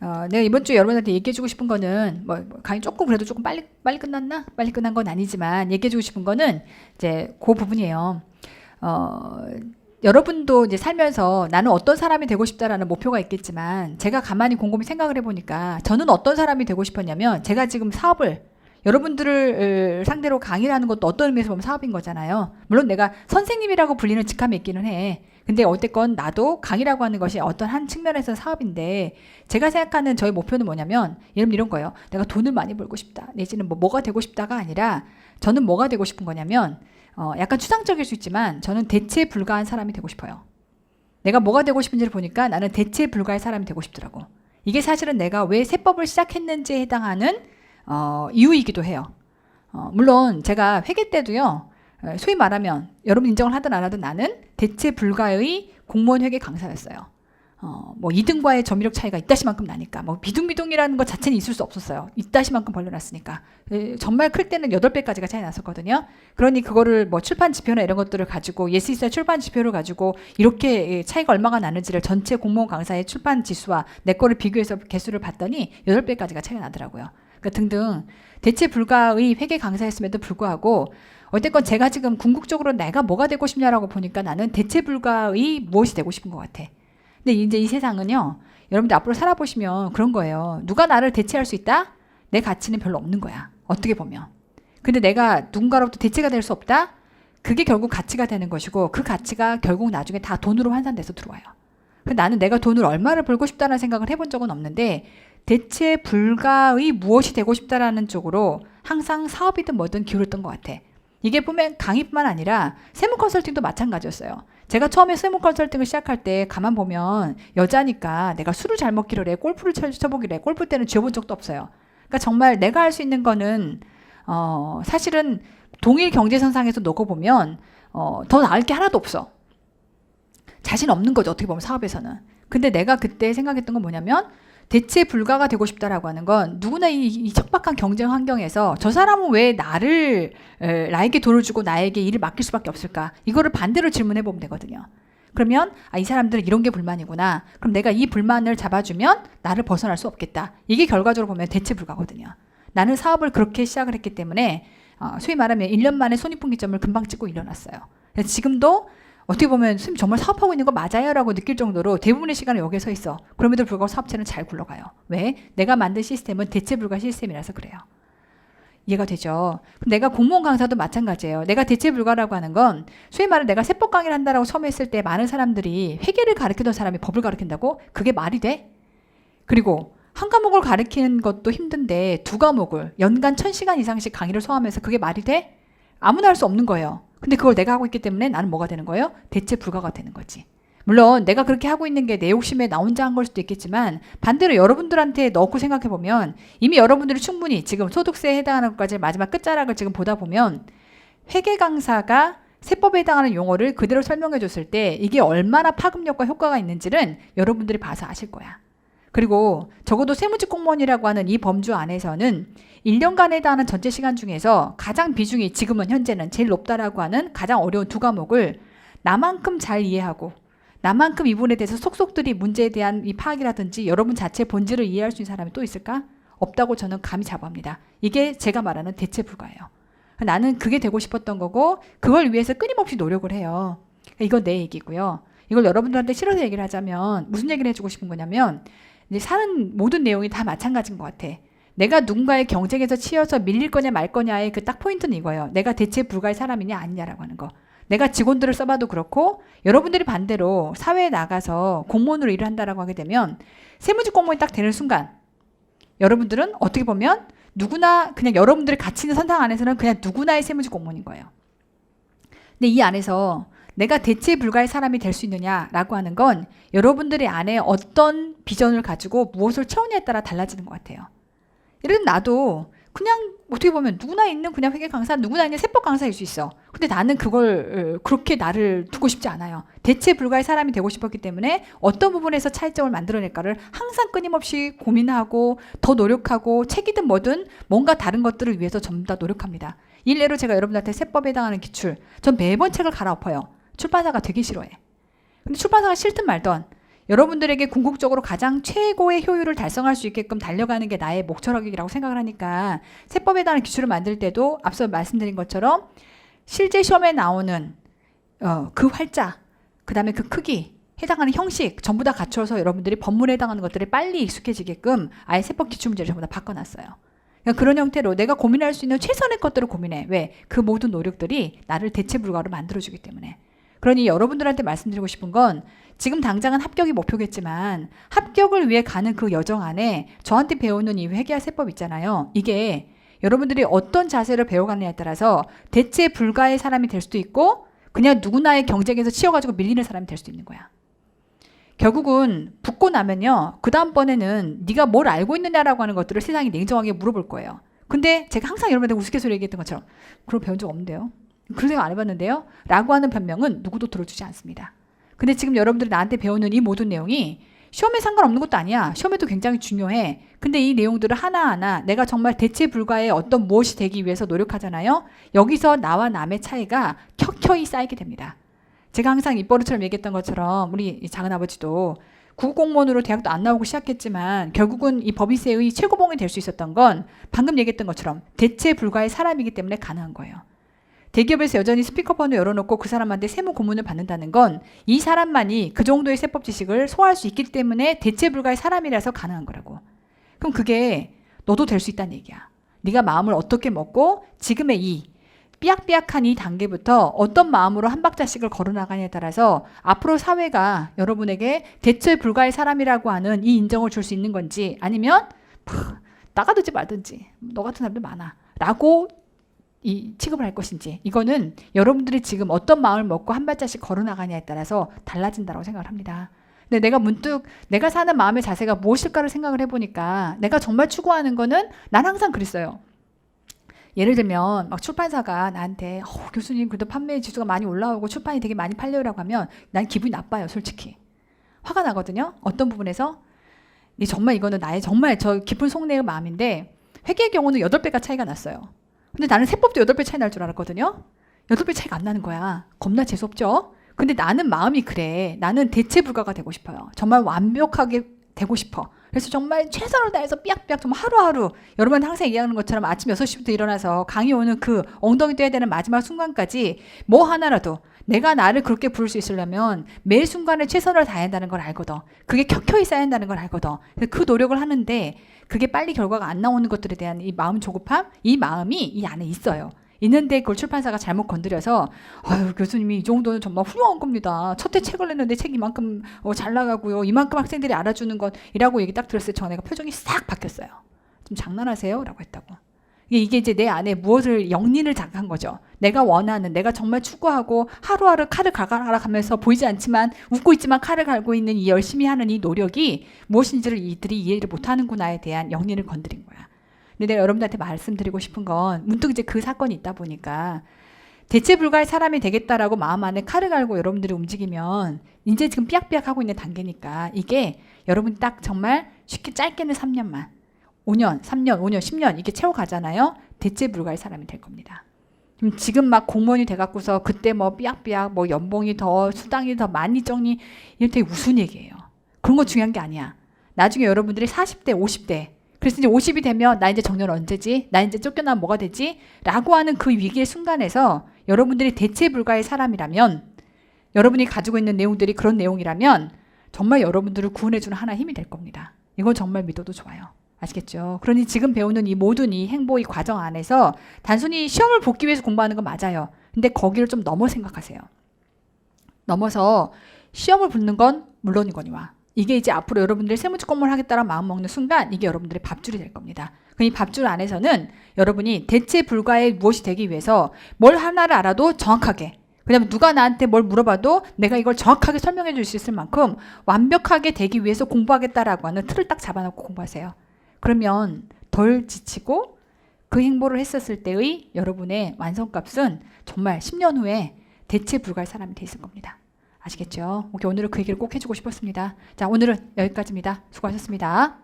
어, 내가 이번 주에 여러분한테 얘기해주고 싶은 거는 뭐, 뭐 강의 조금 그래도 조금 빨리 빨리 끝났나? 빨리 끝난 건 아니지만 얘기해주고 싶은 거는 이제 그 부분이에요. 어, 여러분도 이제 살면서 나는 어떤 사람이 되고 싶다라는 목표가 있겠지만 제가 가만히 곰곰이 생각을 해보니까 저는 어떤 사람이 되고 싶었냐면 제가 지금 사업을 여러분들을 상대로 강의를 하는 것도 어떤 의미에서 보면 사업인 거잖아요. 물론 내가 선생님이라고 불리는 직함이 있기는 해. 근데 어쨌건 나도 강의라고 하는 것이 어떤 한 측면에서 사업인데 제가 생각하는 저의 목표는 뭐냐면 여러분 이런 거예요. 내가 돈을 많이 벌고 싶다. 내지는 뭐 뭐가 되고 싶다가 아니라 저는 뭐가 되고 싶은 거냐면 어, 약간 추상적일 수 있지만 저는 대체 불가한 사람이 되고 싶어요. 내가 뭐가 되고 싶은지를 보니까 나는 대체 불가의 사람이 되고 싶더라고. 이게 사실은 내가 왜 세법을 시작했는지에 해당하는 어, 이유이기도 해요. 어, 물론 제가 회계 때도요. 어, 소위 말하면 여러분 인정을 하든 안 하든 나는 대체 불가의 공무원 회계 강사였어요. 어, 뭐 2등과의 점유력 차이가 이따시만큼 나니까 뭐 비둥비둥이라는 것 자체는 있을 수 없었어요. 이따시만큼 벌려놨으니까 에, 정말 클 때는 8배까지가 차이 났었거든요. 그러니 그거를 뭐 출판 지표나 이런 것들을 가지고 예스이사 출판 지표를 가지고 이렇게 차이가 얼마가 나는지를 전체 공무원 강사의 출판 지수와 내 거를 비교해서 개수를 봤더니 8배까지가 차이가 나더라고요. 그러니까 등등 대체 불가의 회계 강사였음에도 불구하고 어쨌건 제가 지금 궁극적으로 내가 뭐가 되고 싶냐라고 보니까 나는 대체 불가의 무엇이 되고 싶은 것 같아. 근데 이제 이 세상은요, 여러분들 앞으로 살아보시면 그런 거예요. 누가 나를 대체할 수 있다? 내 가치는 별로 없는 거야. 어떻게 보면. 근데 내가 누군가로부터 대체가 될 수 없다? 그게 결국 가치가 되는 것이고 그 가치가 결국 나중에 다 돈으로 환산돼서 들어와요. 그 나는 내가 돈을 얼마를 벌고 싶다는 생각을 해본 적은 없는데 대체 불가의 무엇이 되고 싶다라는 쪽으로 항상 사업이든 뭐든 기울었던 것 같아. 이게 보면 강의뿐만 아니라 세무 컨설팅도 마찬가지였어요. 제가 처음에 세무 컨설팅을 시작할 때 가만 보면 여자니까 내가 술을 잘 먹기를 해, 골프를 쳐- 쳐보기를 해. 골프 때는 쥐어본 적도 없어요. 그러니까 정말 내가 할 수 있는 거는 어, 사실은 동일 경제선상에서 놓고 보면 어, 더 나을 게 하나도 없어. 자신 없는 거죠. 어떻게 보면 사업에서는. 근데 내가 그때 생각했던 건 뭐냐면 대체 불가가 되고 싶다라고 하는 건 누구나 이, 이 척박한 경쟁 환경에서 저 사람은 왜 나를 에, 나에게 돈을 주고 나에게 일을 맡길 수밖에 없을까? 이거를 반대로 질문해 보면 되거든요. 그러면 아, 이 사람들은 이런 게 불만이구나. 그럼 내가 이 불만을 잡아주면 나를 벗어날 수 없겠다. 이게 결과적으로 보면 대체 불가거든요. 나는 사업을 그렇게 시작을 했기 때문에 어, 소위 말하면 1년 만에 손익분기점을 금방 찍고 일어났어요. 지금도 어떻게 보면 선생님 정말 사업하고 있는 거 맞아요? 라고 느낄 정도로 대부분의 시간을 여기에 서 있어. 그럼에도 불구하고 사업체는 잘 굴러가요. 왜? 내가 만든 시스템은 대체 불가 시스템이라서 그래요. 이해가 되죠? 내가 공무원 강사도 마찬가지예요. 내가 대체 불가라고 하는 건 소위 말해 내가 세법 강의를 한다라고 처음에 했을 때 많은 사람들이 회계를 가르치던 사람이 법을 가르친다고? 그게 말이 돼? 그리고 한 과목을 가르치는 것도 힘든데 두 과목을 연간 천 시간 이상씩 강의를 소화하면서 그게 말이 돼? 아무나 할 수 없는 거예요. 근데 그걸 내가 하고 있기 때문에 나는 뭐가 되는 거예요? 대체 불가가 되는 거지. 물론 내가 그렇게 하고 있는 게 내 욕심에 나 혼자 한 걸 수도 있겠지만 반대로 여러분들한테 넣고 생각해 보면 이미 여러분들이 충분히 지금 소득세에 해당하는 것까지 마지막 끝자락을 지금 보다 보면 회계 강사가 세법에 해당하는 용어를 그대로 설명해 줬을 때 이게 얼마나 파급력과 효과가 있는지는 여러분들이 봐서 아실 거야. 그리고 적어도 세무직 공무원이라고 하는 이 범주 안에서는 1년간에 해당하는 전체 시간 중에서 가장 비중이 지금은 현재는 제일 높다라고 하는 가장 어려운 두 과목을 나만큼 잘 이해하고 나만큼 이 부분에 대해서 속속들이 문제에 대한 이 파악이라든지 여러분 자체 본질을 이해할 수 있는 사람이 또 있을까? 없다고 저는 감히 자부합니다. 이게 제가 말하는 대체 불가예요. 나는 그게 되고 싶었던 거고 그걸 위해서 끊임없이 노력을 해요. 이건 내 얘기고요. 이걸 여러분들한테 실어서 얘기를 하자면 무슨 얘기를 해주고 싶은 거냐면 이제 사는 모든 내용이 다 마찬가지인 것 같아. 내가 누군가의 경쟁에서 치여서 밀릴 거냐 말 거냐의 그 딱 포인트는 이거예요. 내가 대체 불가의 사람이냐 아니냐라고 하는 거. 내가 직원들을 써봐도 그렇고 여러분들이 반대로 사회에 나가서 공무원으로 일을 한다라고 하게 되면 세무직 공무원이 딱 되는 순간 여러분들은 어떻게 보면 누구나 그냥 여러분들이 같이 있는 선상 안에서는 그냥 누구나의 세무직 공무원인 거예요. 근데 이 안에서 내가 대체 불가의 사람이 될 수 있느냐라고 하는 건 여러분들의 안에 어떤 비전을 가지고 무엇을 채우냐에 따라 달라지는 것 같아요. 예를 들면 나도 그냥 어떻게 보면 누구나 있는 그냥 회계 강사, 누구나 있는 세법 강사일 수 있어. 근데 나는 그걸 어, 그렇게 나를 두고 싶지 않아요. 대체 불가의 사람이 되고 싶었기 때문에 어떤 부분에서 차이점을 만들어낼까를 항상 끊임없이 고민하고 더 노력하고 책이든 뭐든 뭔가 다른 것들을 위해서 전부 다 노력합니다. 일례로 제가 여러분들한테 세법에 해당하는 기출, 전 매번 책을 갈아엎어요. 출판사가 되게 싫어해. 근데 출판사가 싫든 말든 여러분들에게 궁극적으로 가장 최고의 효율을 달성할 수 있게끔 달려가는 게 나의 목적이라고 생각을 하니까 세법에 대한 기출을 만들 때도 앞서 말씀드린 것처럼 실제 시험에 나오는 어, 그 활자, 그 다음에 그 크기, 해당하는 형식 전부 다 갖춰서 여러분들이 법문에 해당하는 것들이 빨리 익숙해지게끔 아예 세법 기출 문제를 전부 다 바꿔놨어요. 그러니까 그런 형태로 내가 고민할 수 있는 최선의 것들을 고민해. 왜? 그 모든 노력들이 나를 대체 불가로 만들어주기 때문에. 그러니 여러분들한테 말씀드리고 싶은 건 지금 당장은 합격이 목표겠지만 합격을 위해 가는 그 여정 안에 저한테 배우는 이 회계화 세법 있잖아요. 이게 여러분들이 어떤 자세를 배워가느냐에 따라서 대체 불가의 사람이 될 수도 있고 그냥 누구나의 경쟁에서 치여가지고 밀리는 사람이 될 수도 있는 거야. 결국은 붙고 나면요. 그 다음번에는 네가 뭘 알고 있느냐라고 하는 것들을 세상이 냉정하게 물어볼 거예요. 근데 제가 항상 여러분한테 우스갯소리 얘기했던 것처럼 그런 배운 적 없는데요. 그런 생각 안 해봤는데요. 라고 하는 변명은 누구도 들어주지 않습니다. 근데 지금 여러분들이 나한테 배우는 이 모든 내용이 시험에 상관없는 것도 아니야. 시험에도 굉장히 중요해. 근데 이 내용들을 하나하나 내가 정말 대체 불가의 어떤 무엇이 되기 위해서 노력하잖아요. 여기서 나와 남의 차이가 켜켜이 쌓이게 됩니다. 제가 항상 입버릇처럼 얘기했던 것처럼 우리 작은 아버지도 국공무원으로 대학도 안 나오고 시작했지만 결국은 이 법인세의 최고봉이 될 수 있었던 건 방금 얘기했던 것처럼 대체 불가의 사람이기 때문에 가능한 거예요. 대기업에서 여전히 스피커폰을 열어놓고 그 사람한테 세무 고문을 받는다는 건 이 사람만이 그 정도의 세법 지식을 소화할 수 있기 때문에 대체 불가의 사람이라서 가능한 거라고. 그럼 그게 너도 될 수 있다는 얘기야. 네가 마음을 어떻게 먹고 지금의 이 삐약삐약한 이 단계부터 어떤 마음으로 한 박자씩을 걸어나가냐에 따라서 앞으로 사회가 여러분에게 대체 불가의 사람이라고 하는 이 인정을 줄 수 있는 건지 아니면 푸, 나가든지 말든지 너 같은 사람들 많아 라고 이 취급을 할 것인지 이거는 여러분들이 지금 어떤 마음을 먹고 한 발자씩 걸어나가냐에 따라서 달라진다고 생각을 합니다. 근데 내가 문득 내가 사는 마음의 자세가 무엇일까를 생각을 해보니까 내가 정말 추구하는 거는 난 항상 그랬어요. 예를 들면 막 출판사가 나한테 어, 교수님 그래도 판매 지수가 많이 올라오고 출판이 되게 많이 팔려요라고 하면 난 기분이 나빠요 솔직히 화가 나거든요 어떤 부분에서 이 정말 이거는 나의 정말 저 깊은 속내의 마음인데 회계의 경우는 8배가 차이가 났어요 근데 나는 세법도 8배 차이 날 줄 알았거든요. 8배 차이가 안 나는 거야. 겁나 재수없죠? 근데 나는 마음이 그래. 나는 대체 불가가 되고 싶어요. 정말 완벽하게 되고 싶어. 그래서 정말 최선을 다해서 삐약삐약 정말 하루하루 여러분 항상 얘기하는 것처럼 아침 6시부터 일어나서 강의 오는 그 엉덩이 떼야 되는 마지막 순간까지 뭐 하나라도 내가 나를 그렇게 부를 수 있으려면 매 순간에 최선을 다해야 한다는 걸 알거든. 그게 켜켜이 쌓야 한다는 걸 알거든. 그 노력을 하는데 그게 빨리 결과가 안 나오는 것들에 대한 이 마음 조급함, 이 마음이 이 안에 있어요. 있는데 그걸 출판사가 잘못 건드려서 아유 교수님이 이 정도는 정말 훌륭한 겁니다. 첫 해 책을 냈는데 책이 이만큼 어, 잘 나가고요. 이만큼 학생들이 알아주는 것이라고 얘기 딱 들었을 때 전에가 표정이 싹 바뀌었어요. 좀 장난하세요? 라고 했다고. 이게, 이제 내 안에 무엇을 영린을 자극한 거죠. 내가 원하는, 내가 정말 추구하고 하루하루 칼을 갈아가면서 보이지 않지만 웃고 있지만 칼을 갈고 있는 이 열심히 하는 이 노력이 무엇인지를 이들이 이해를 못하는구나에 대한 영린을 건드린 거야. 근데 내가 여러분들한테 말씀드리고 싶은 건 문득 이제 그 사건이 있다 보니까 대체 불가의 사람이 되겠다라고 마음 안에 칼을 갈고 여러분들이 움직이면 이제 지금 삐약삐약 하고 있는 단계니까 이게 여러분 딱 정말 쉽게 짧게는 3년만 5년, 3년, 5년, 10년 이게 채워가잖아요. 대체 불가의 사람이 될 겁니다. 지금 지금 막 공무원이 돼갖고서 그때 뭐 삐약삐약 뭐 연봉이 더 수당이 더 많이 적니 이런 되게 우스운 얘기예요. 그런 거 중요한 게 아니야. 나중에 여러분들이 40대, 50대 그래서 이제 50이 되면 나 이제 정년 언제지? 나 이제 쫓겨나면 뭐가 되지? 라고 하는 그 위기의 순간에서 여러분들이 대체 불가의 사람이라면 여러분이 가지고 있는 내용들이 그런 내용이라면 정말 여러분들을 구원해주는 하나의 힘이 될 겁니다. 이건 정말 믿어도 좋아요. 아시겠죠? 그러니 지금 배우는 이 모든 이 행보 이 과정 안에서 단순히 시험을 보기 위해서 공부하는 건 맞아요. 근데 거기를 좀 넘어 생각하세요. 넘어서 시험을 붙는 건 물론이거니와 이게 이제 앞으로 여러분들이 세무직 공부를 하겠다는 마음 먹는 순간 이게 여러분들의 밥줄이 될 겁니다. 이 밥줄 안에서는 여러분이 대체 불가의 무엇이 되기 위해서 뭘 하나를 알아도 정확하게 왜냐면 누가 나한테 뭘 물어봐도 내가 이걸 정확하게 설명해 줄 수 있을 만큼 완벽하게 되기 위해서 공부하겠다라고 하는 틀을 딱 잡아놓고 공부하세요. 그러면 덜 지치고 그 행보를 했었을 때의 여러분의 완성값은 정말 10년 후에 대체 불가의 사람이 돼 있을 겁니다. 아시겠죠? 오늘은 그 얘기를 꼭 해주고 싶었습니다. 자, 오늘은 여기까지입니다. 수고하셨습니다.